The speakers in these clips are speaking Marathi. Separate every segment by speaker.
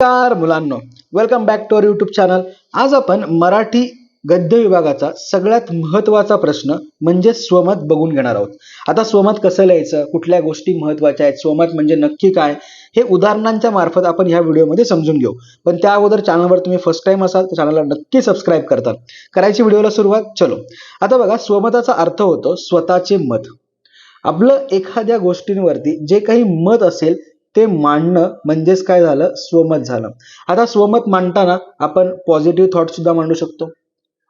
Speaker 1: नमस्कार मुलांनो. Welcome back to our YouTube channel आज आपण मराठी गद्य विभागाचा सगळ्यात महत्त्वाचा प्रश्न म्हणजे स्वमत बघून घेणार आहोत. आता स्वमत कसं लिहायचं? कुठल्या गोष्टी महत्त्वाच्या आहेत? स्वमत म्हणजे नक्की काय? हे उदाहरणांच्या मार्फत आपण ह्या व्हिडिओमध्ये समजून घेऊ. पण त्या अगोदर चॅनलवर तुम्ही फर्स्ट टाइम असाल तर चॅनलला नक्की सबस्क्राईब करता करायची व्हिडिओला सुरुवात चलो. आता बघा स्वमताचा अर्थ होतो स्वतःचे मत. आपलं एखाद्या गोष्टींवरती जे काही मत असेल ते मांडणं म्हणजेच काय झालं? स्वमत झालं. आता स्वमत मांडताना आपण पॉझिटिव्ह थॉट सुद्धा मांडू शकतो.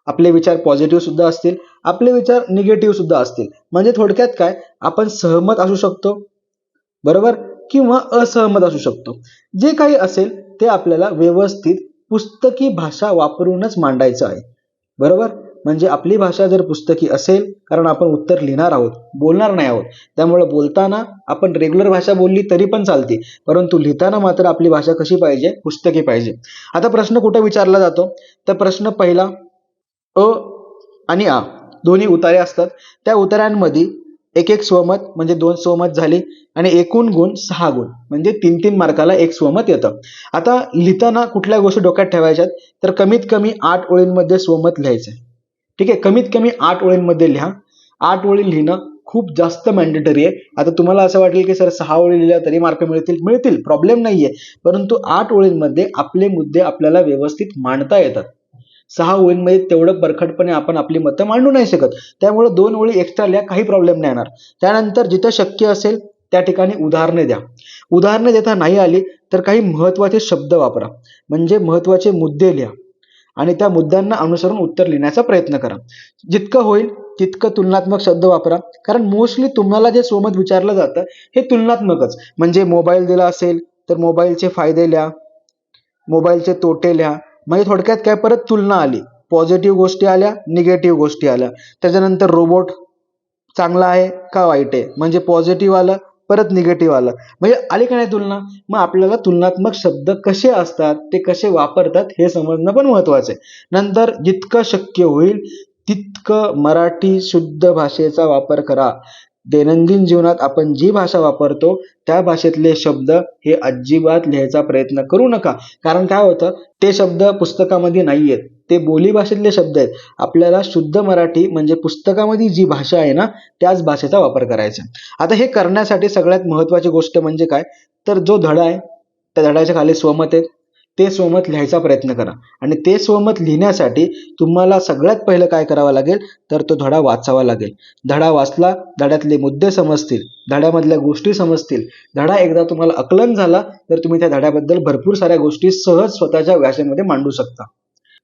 Speaker 1: आपले विचार पॉझिटिव्ह सुद्धा असतील आपले विचार निगेटिव्ह सुद्धा असतील. म्हणजे थोडक्यात काय? आपण सहमत असू शकतो बरोबर? किंवा असहमत असू शकतो. जे काही असेल ते आपल्याला व्यवस्थित पुस्तकी भाषा वापरूनच मांडायचं आहे. बरोबर? म्हणजे आपली भाषा जर पुस्तकी असेल कारण आपण उत्तर लिहिणार आहोत बोलणार नाही आहोत त्यामुळे बोलताना आपण रेग्युलर भाषा बोलली तरी पण चालते परंतु लिहिताना मात्र आपली भाषा कशी पाहिजे पुस्तकी पाहिजे. आता प्रश्न कुठं विचारला जातो? तर प्रश्न पहिला अ आणि आ दोन्ही उतारे असतात. त्या उतार्यांमध्ये एक एक स्वमत म्हणजे दोन स्वमत झाली आणि एकूण गुण सहा गुण म्हणजे तीन तीन मार्काला एक स्वमत येतं. आता लिहिताना कुठल्या गोष्टी डोक्यात ठेवायच्यात? तर कमीत कमी आठ ओळींमध्ये स्वमत लिहायचं आहे ठीक आहे? कमीत कमी आठ ओळींमध्ये लिहा. आठ ओळी लिहिणं खूप जास्त मॅन्डेटरी आहे. आता तुम्हाला असं वाटेल की सर सहा ओळी लिहिल्या तरी मार्क मिळतील. मिळतील प्रॉब्लेम नाही आहे परंतु आठ ओळींमध्ये आपले मुद्दे आपल्याला व्यवस्थित मांडता येतात. सहा ओळींमध्ये तेवढं बरखटपणे आपण आपली मतं मांडू नाही शकत. त्यामुळे दोन ओळी एक्स्ट्रा लिहा काही प्रॉब्लेम नाही येणार. त्यानंतर जिथं शक्य असेल त्या ठिकाणी उदाहरणे द्या. उदाहरणे देता नाही आली तर काही महत्त्वाचे शब्द वापरा. म्हणजे महत्त्वाचे मुद्दे लिहा. आणि त्या मुद्द्यांना अनुसरून उत्तर लिहिण्याचा प्रयत्न करा. जितकं होईल तितकं तुलनात्मक शब्द वापरा. कारण मोस्टली तुम्हाला जे स्वमत विचारलं जातं हे तुलनात्मकच. म्हणजे मोबाईल दिला असेल तर मोबाईलचे फायदे लिहा. मोबाईलचे तोटे लिहा. म्हणजे थोडक्यात काय परत तुलना आली. पॉझिटिव्ह गोष्टी आल्या निगेटिव्ह गोष्टी आल्या. त्याच्यानंतर रोबोट चांगला आहे का वाईट आहे? म्हणजे पॉझिटिव्ह आलं परत निगेटिव्ह आलं. म्हणजे आली का नाही तुलना? मग आपल्याला तुलनात्मक शब्द कसे असतात ते कसे वापरतात हे समजणं पण महत्वाचं आहे. नंतर जितकं शक्य होईल तितकं मराठी शुद्ध भाषेचा वापर करा. दैनंदिन जीवनात आपण जी भाषा वापरतो त्या भाषेतले शब्द हे अजिबात लिहायचा प्रयत्न करू नका. कारण काय होतं? ते शब्द पुस्तकामध्ये नाही आहेत ते बोली भाषेतले शब्द आहेत. आपल्याला शुद्ध मराठी म्हणजे पुस्तकामध्ये जी भाषा आहे ना त्याच भाषेचा वापर करायचा आता हे करण्यासाठी सगळ्यात महत्वाची गोष्ट म्हणजे काय? तर जो धडा आहे त्या धड्याच्या खाली स्वमत आहे. ते स्वमत लिहायचा प्रयत्न करा. आणि ते स्वमत लिहिण्यासाठी तुम्हाला सगळ्यात पहिलं काय करावं लागेल? तर तो धडा वाचावा लागेल. धडा वाचला धड्यातले मुद्दे समजतील धड्यामधल्या गोष्टी समजतील. धडा एकदा तुम्हाला आकलन झाला तर तुम्ही त्या धड्याबद्दल भरपूर साऱ्या गोष्टी सहज स्वतःच्या भाषेमध्ये मांडू शकता.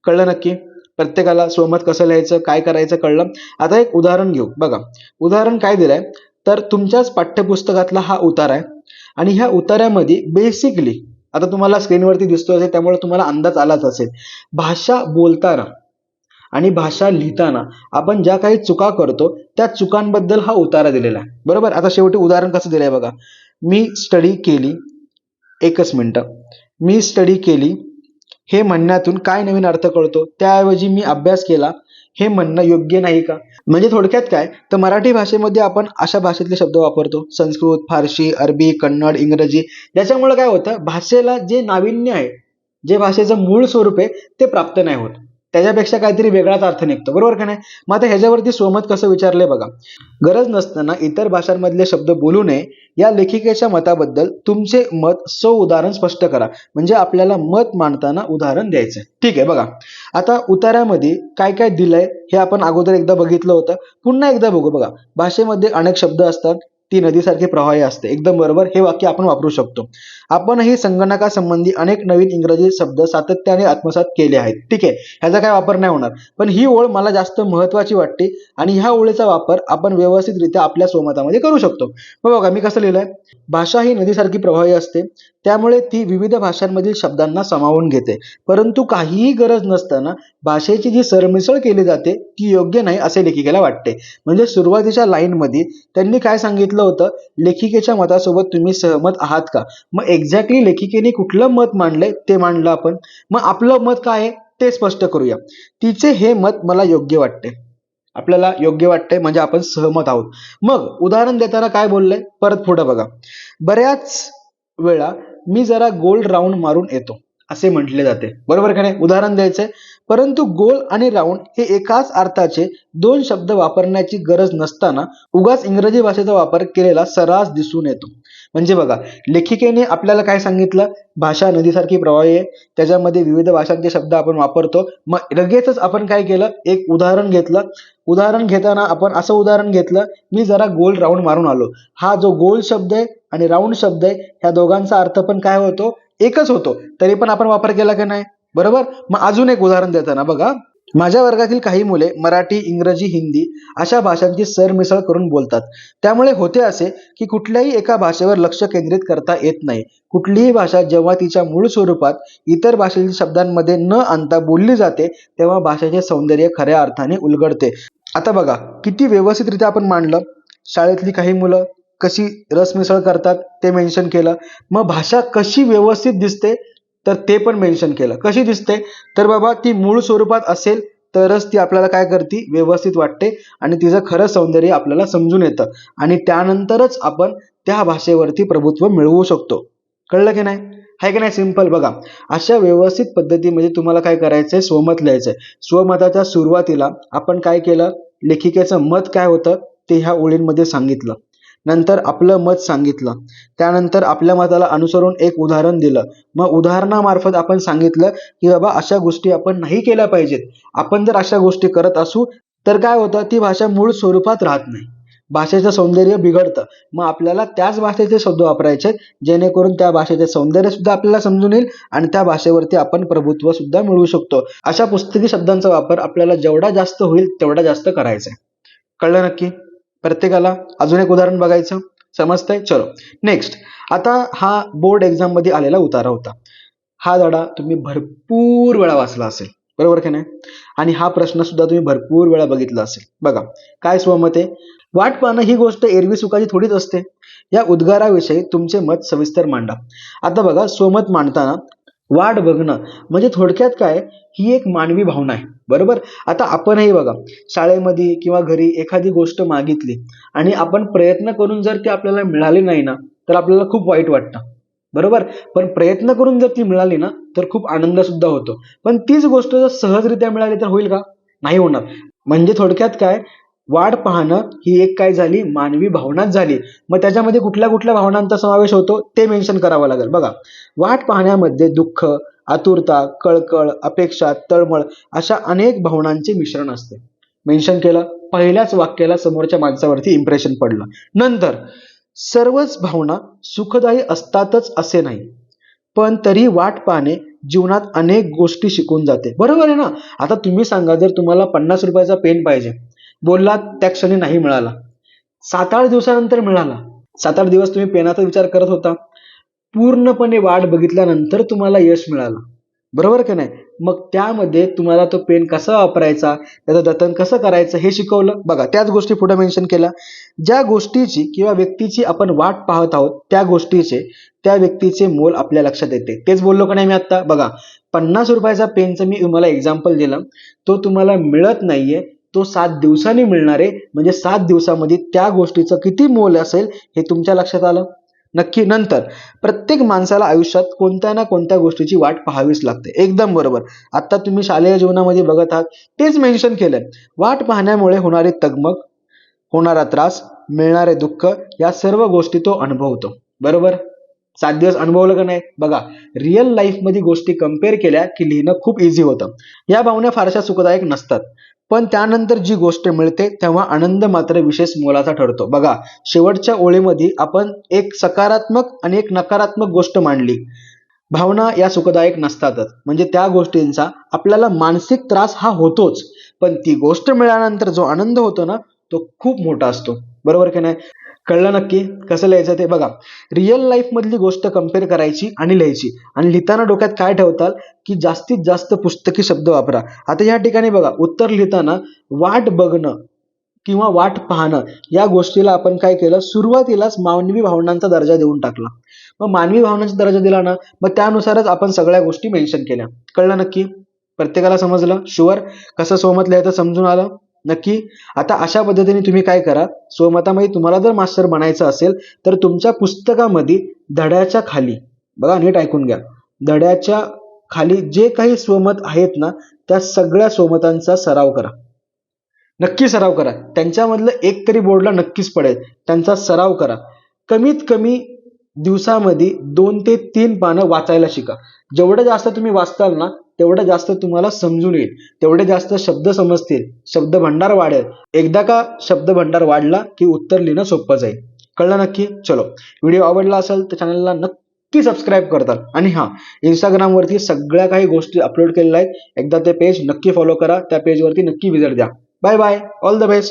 Speaker 1: कळलं नक्की? प्रत्येकाला स्वमत कसं लिहायचं काय करायचं कळलं? आता एक उदाहरण घेऊ. बघा उदाहरण काय दिलंय? तर तुमच्याच पाठ्यपुस्तकातला हा उतार आहे आणि ह्या उतार्यामध्ये बेसिकली आता तुम्हाला स्क्रीनवरती दिसतो असेल त्यामुळे तुम्हाला अंदाज आलाच असेल. भाषा बोलताना आणि भाषा लिहिताना आपण ज्या काही चुका करतो त्या चुकांबद्दल हा उतारा दिलेला आहे. बरोबर? आता शेवटी उदाहरण कसं दिलंय बघा. मी स्टडी केली एकच मिनटं. मी स्टडी केली हे म्हणण्यातून काय नवीन अर्थ कळतो? त्याऐवजी मी अभ्यास केला. हे म्हणणं योग्य नाही का? म्हणजे थोडक्यात काय? तर मराठी भाषेमध्ये आपण अशा भाषेतले शब्द वापरतो. संस्कृत फारशी अरबी कन्नड इंग्रजी. याच्यामुळे काय होतं? भाषेला जे नाविन्य आहे जे भाषेचं मूळ स्वरूप आहे ते प्राप्त नाही होत. त्याच्यापेक्षा काहीतरी वेगळाच अर्थ निघतो. बरोबर का नाही? मग आता ह्याच्यावरती सोमत कसं विचारलंय बघा. गरज नसताना इतर भाषांमधले शब्द बोलू नये या लेखिकेच्या मताबद्दल तुमचे मत सो उदाहरण स्पष्ट करा. म्हणजे आपल्याला मत मांडताना उदाहरण द्यायचं ठीक आहे बघा. आता उतार्यामध्ये काय काय दिलंय हे आपण अगोदर एकदा बघितलं होतं. पुन्हा एकदा बघू बघा. भाषेमध्ये अनेक शब्द असतात. ती नदीसारखी प्रवाही असते. एकदम बरोबर हे वाक्य आपण वापरू शकतो. आपणही संगणकासंबंधी अनेक नवीन इंग्रजी शब्द सातत्याने आत्मसात केले आहेत. ठीक आहे ह्याचा काय वापर नाही होणार. पण ही ओळ मला जास्त महत्वाची वाटते आणि ह्या ओळीचा वापर आपण व्यवस्थितरित्या आपल्या स्वमतामध्ये करू शकतो. मग बघा मी कसं लिहिलंय? भाषा ही नदीसारखी प्रवाही असते. त्यामुळे ती विविध भाषांमधील शब्दांना सामावून घेते. परंतु काहीही गरज नसताना भाषेची जी सरमिसळ केली जाते ती योग्य नाही असे लेखिकेला वाटते. म्हणजे सुरुवातीच्या लाईनमध्ये त्यांनी काय सांगितलं होतं? लेखिकेच्या मतासोबत तुम्ही सहमत आहात का? मग एक्झॅक्टली लेखिकेने कुठलं मत मांडलंय ते मांडलं आपण. मग आपलं मत काय आहे ते स्पष्ट करूया. तिचे हे मत मला योग्य वाटते. आपल्याला योग्य वाटतंय म्हणजे आपण सहमत आहोत. मग उदाहरण देताना काय बोललंय? परत पुढे बघा. बऱ्याच वेळा मी जरा गोल राऊंड मारून येतो असे म्हटले जाते. बरोबर का नाही? उदाहरण द्यायचंय. परंतु गोल आणि राऊंड हे एकाच अर्थाचे दोन शब्द वापरण्याची गरज नसताना उगाच इंग्रजी भाषेचा वापर केलेला सर्रास दिसून येतो. म्हणजे बघा लेखिकेने आपल्याला काय सांगितलं? भाषा नदीसारखी प्रवाही आहे. त्याच्यामध्ये विविध भाषांचे शब्द आपण वापरतो. मग लगेचच आपण काय केलं? एक उदाहरण घेतलं. उदाहरण घेताना आपण असं उदाहरण घेतलं. मी जरा गोल राऊंड मारून आलो. हा जो गोल शब्द आहे आणि राऊंड शब्द आहे. ह्या दोघांचा अर्थ पण काय होतो? एकच होतो. तरी पण आपण वापर केला की नाही? बरोबर? मग अजून एक उदाहरण देताना बघा. माझ्या वर्गातील काही मुले मराठी इंग्रजी हिंदी अशा भाषांची सरमिसळ करून बोलतात. त्यामुळे होते असे की कुठल्याही एका भाषेवर लक्ष केंद्रित करता येत नाही. कुठलीही भाषा जेव्हा तिच्या मूळ स्वरूपात इतर भाषेतील शब्दांमध्ये न आणता बोलली जाते तेव्हा भाषेचे सौंदर्य खऱ्या अर्थाने उलगडते. आता बघा किती व्यवस्थितरित्या आपण मांडलं? शाळेतली काही मुलं कशी रसमिसळ करतात ते मेन्शन केलं. मग भाषा कशी व्यवस्थित दिसते तर ते पण मेन्शन केलं. कशी दिसते? तर बाबा ती मूळ स्वरूपात असेल तरच ती आपल्याला काय करते? व्यवस्थित वाटते आणि तिचं खरं सौंदर्य आपल्याला समजून येतं. आणि त्यानंतरच आपण त्या भाषेवरती प्रभुत्व मिळवू शकतो. कळलं की नाही? आहे की नाही? सिंपल बघा. अशा व्यवस्थित पद्धतीमध्ये तुम्हाला काय करायचंय? स्वमत लिहायचंय. स्वमताच्या सुरुवातीला आपण काय केलं? लेखिकेचं मत काय होतं? ते ह्या ओळींमध्ये सांगितलं. नंतर आपलं मत सांगितलं. त्यानंतर आपल्या मताला अनुसरून एक उदाहरण दिलं. मग उदाहरणामार्फत आपण सांगितलं की बाबा अशा गोष्टी आपण नाही केल्या पाहिजेत. आपण जर अशा गोष्टी करत असू तर काय होतं? ती भाषा मूळ स्वरूपात राहत नाही. भाषेचं सौंदर्य बिघडतं. मग आपल्याला त्याच भाषेचे शब्द वापरायचे जेणेकरून त्या भाषेचे सौंदर्य सुद्धा आपल्याला समजून येईल आणि त्या भाषेवरती आपण प्रभुत्व सुद्धा मिळवू शकतो. अशा पुस्तकी शब्दांचा वापर आपल्याला जेवढा जास्त होईल तेवढा जास्त करायचा आहे. कळलं नक्की? प्रत्येकाला अजून एक उदाहरण बघायचं. समजतंय? चलो. नेक्स्ट आता हा बोर्ड एक्झाममध्ये आलेला उतारा होता. हा धडा तुम्ही भरपूर वेळा वाचला असेल. बरोबर की नाही? आणि हा प्रश्न सुद्धा तुम्ही भरपूर वेळा बघितला असेल. बघा. काय स्वमत आहे? वाट पाहणं ही गोष्ट एरवी सुखाची थोडीच असते. या उद्गाराविषयी तुमचे मत सविस्तर मांडा. आता बघा स्वमत मांडताना वाट बघणं. म्हणजे थोडक्यात काय? ही एक मानवी भावना आहे. बरोबर? आता आपणही बघा शाळेमध्ये किंवा घरी एखादी गोष्ट मागितली आणि आपण प्रयत्न करून जर ती आपल्याला मिळाली नाही ना तर आपल्याला खूप वाईट वाटतं. बरोबर? पण प्रयत्न करून जर ती मिळाली ना तर खूप आनंद सुद्धा होतो. पण तीच गोष्ट जर सहजरित्या मिळाली तर होईल का? नाही होणार. म्हणजे थोडक्यात काय? वाट पाहणं ही एक काय झाली? मानवी भावनाच झाली. मग त्याच्यामध्ये कुठल्या कुठल्या भावनांचा समावेश होतो? ते मेन्शन करावं लागेल. बघा वाट पाहण्यामध्ये दुःख आतुरता कळकळ अपेक्षा तळमळ अशा अनेक भावनांचे मिश्रण असते. मेन्शन केलं पहिल्याच वाक्याला समोरच्या माणसावरती इम्प्रेशन पडलं. नंतर सर्वच भावना सुखदायी असतातच असे नाही पण तरी वाट पाहणे जीवनात अनेक गोष्टी शिकून जाते. बरोबर आहे ना? आता तुम्ही सांगा जर तुम्हाला पन्नास रुपयाचा पेन पाहिजे बोललात त्या क्षणी नाही मिळाला. सात आठ दिवसानंतर मिळाला. सात आठ दिवस तुम्ही पेनाचा विचार करत होता. पूर्णपणे वाट बघितल्यानंतर तुम्हाला यश मिळालं. बरोबर का नाही? मग त्यामध्ये तुम्हाला तो पेन कसा वापरायचा त्याचं जतन कसं करायचं हे शिकवलं. बघा त्याच गोष्टी पुढे मेन्शन केल्या. ज्या गोष्टीची किंवा व्यक्तीची आपण वाट पाहत आहोत त्या गोष्टीचे त्या व्यक्तीचे मोल आपल्या लक्षात येते. तेच बोललो का नाही मी आत्ता? बघा पन्नास रुपयाचा पेनचं मी तुम्हाला एक्झाम्पल दिलं. तो तुम्हाला मिळत नाहीये तो सात दिवसांनी मिळणार आहे. म्हणजे सात दिवसामध्ये त्या गोष्टीचं किती मोल असेल हे तुमच्या लक्षात आलं? नक्की नंतर. प्रत्येक माणसाला आयुष्यात कोणत्या ना कोणत्या गोष्टीची वाट पाहावीच लागते. एकदम बरोबर. आता तुम्ही शालेय जीवनामध्ये बघत आहात. तेच मेन्शन केलंय. वाट पाहण्यामुळे होणारी तगमग होणारा त्रास मिळणारे दुःख या सर्व गोष्टी तो अनुभवतो. बरोबर? सात दिवस अनुभवलं का नाही? बघा रिअल लाईफमध्ये गोष्टी कंपेअर केल्या की लिहिणं खूप इझी होतं. या भावना फारशा सुखदायक नसतात. पण त्यानंतर जी गोष्ट मिळते तेव्हा आनंद मात्र विशेष मोलाचा ठरतो. बघा शेवटच्या ओळीमध्ये आपण एक सकारात्मक आणि एक नकारात्मक गोष्ट मांडली. भावना या सुखदायक नसतातच. म्हणजे त्या गोष्टींचा आपल्याला मानसिक त्रास हा होतोच. पण ती गोष्ट मिळाल्यानंतर जो आनंद होतो ना तो खूप मोठा असतो. बरोबर की नाही? कळलं नक्की? कसं लिहायचं ते बघा. रिअल लाईफ मधली गोष्ट कंपेअर करायची आणि लिहायची. आणि लिहिताना डोक्यात काय ठेवताल? की जास्तीत जास्त पुस्तकी शब्द वापरा. आता या ठिकाणी बघा उत्तर लिहिताना वाट बघणं किंवा वाट पाहणं या गोष्टीला आपण काय केलं? सुरुवातीलाच मानवी भावनांचा दर्जा देऊन टाकला. मग मानवी भावनांचा दर्जा दिला ना मग त्यानुसारच आपण सगळ्या गोष्टी मेन्शन केल्या. कळलं नक्की? प्रत्येकाला समजलं? शुअर कसं सोमत लिहायचं समजून आलं? नक्की? आता अशा पद्धतीने तुम्ही काय करा? स्वमतामध्ये तुम्हाला जर मास्टर बनायचं असेल तर तुमच्या पुस्तकामध्ये धड्याच्या खाली बघा नीट ऐकून घ्या. धड्याच्या खाली जे काही स्वमत आहेत ना त्या सगळ्या स्वमतांचा सराव करा. नक्की सराव करा. त्यांच्यामधलं एक तरी बोर्डला नक्कीच पडेल. त्यांचा सराव करा. कमीत कमी दिवसामध्ये दोन ते तीन पानं वाचायला शिका. जेवढं जास्त तुम्ही वाचताल ना तेवढं जास्त तुम्हाला समजून येईल. तेवढे जास्त शब्द समजतील. शब्द भंडार वाढेल. एकदा का शब्द भंडार वाढला की उत्तर लिहिणं सोपं जाईल. कळलं नक्की? चलो. व्हिडिओ आवडला असेल तर चॅनलला नक्की सबस्क्राईब करतात आणि हां इंस्टाग्रामवरती सगळ्या काही गोष्टी अपलोड केलेल्या आहेत. एकदा ते पेज नक्की फॉलो करा. त्या पेजवरती नक्की विजिट द्या. Bye bye all the best